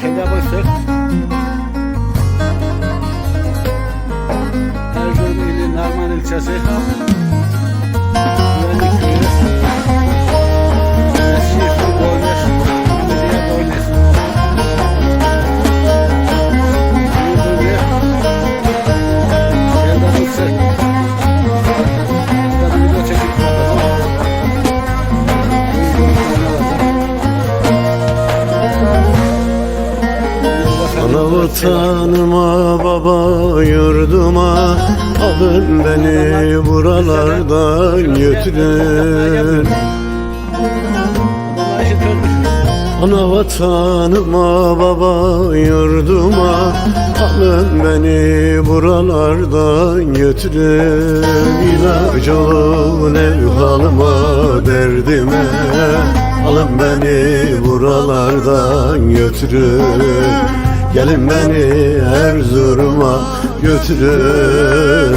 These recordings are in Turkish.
Kendi bastık. Erzurum ili Narman ilçesi. Ana vatanıma baba yurduma Alın beni buralardan götürün. Ana vatanıma baba yurduma Alın beni buralardan götürün İlaç olun ev halıma derdime Alın beni buralardan götürün Gelin beni Erzurum'a götürün.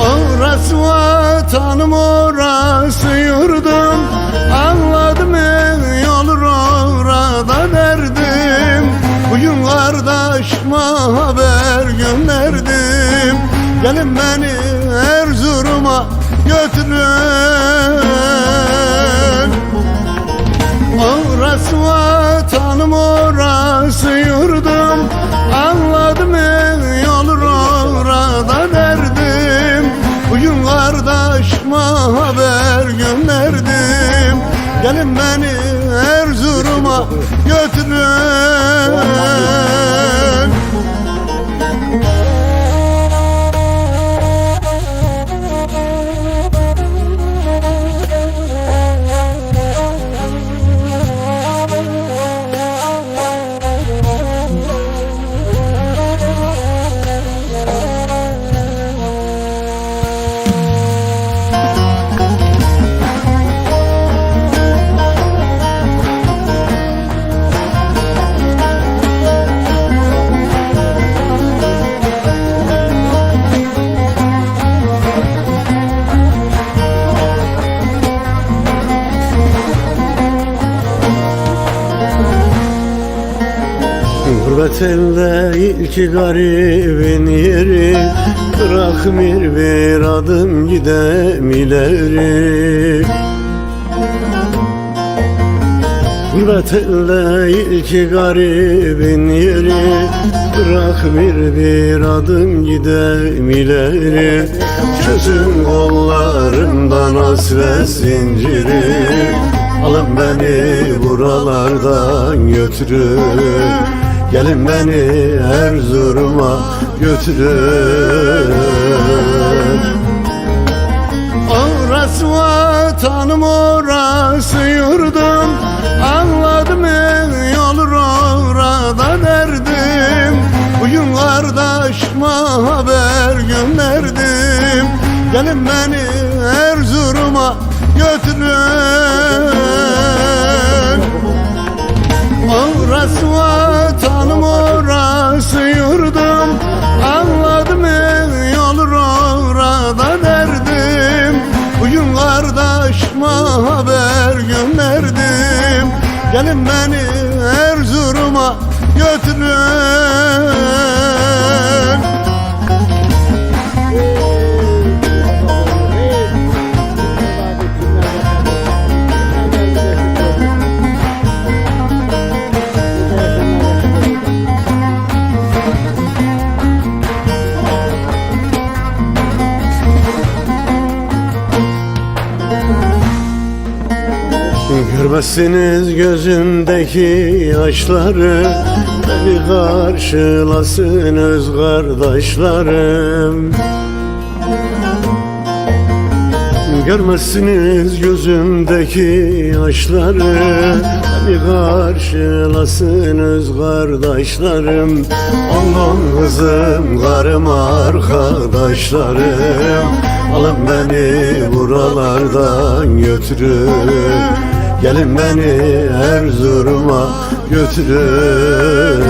Orası vatanım orası yurdum. Anladım ey olur orada derdim. Bugün kardeşime haber gönderdim. Gelin beni Erzurum'a götürün vatanım Gurbet elde garibin yeri Bırakmır bir adım gidem ileri. Gurbet elde garibin yeri Bırakmır bir adım gidem ileri. Çözün kollarımdan hasret zinciri Alın beni buralardan götürün Gelin beni Erzurum'a götürün Orası vatanım orası yurdum. Anladım ey olur orada derdim. Bugün kardeşime haber gönderdim. Gelin beni Erzurum'a götürün Orası vatanım Gelin beni Erzurum'a götürün Görmezsiniz gözümdeki yaşları Beni karşılasın öz kardeşlerim. Görmezsiniz gözümdeki yaşları Beni karşılasın öz kardeşlerim. Aman kızım karım arkadaşlarım. Alın beni buralardan götürün Gelin beni Erzurum'a götürün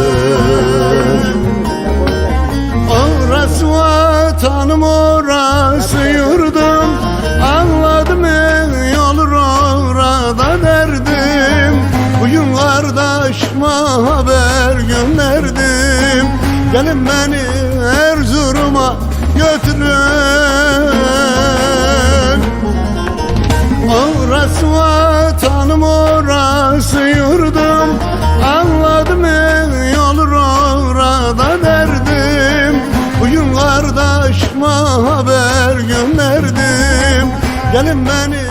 Orası vatanım Canım benim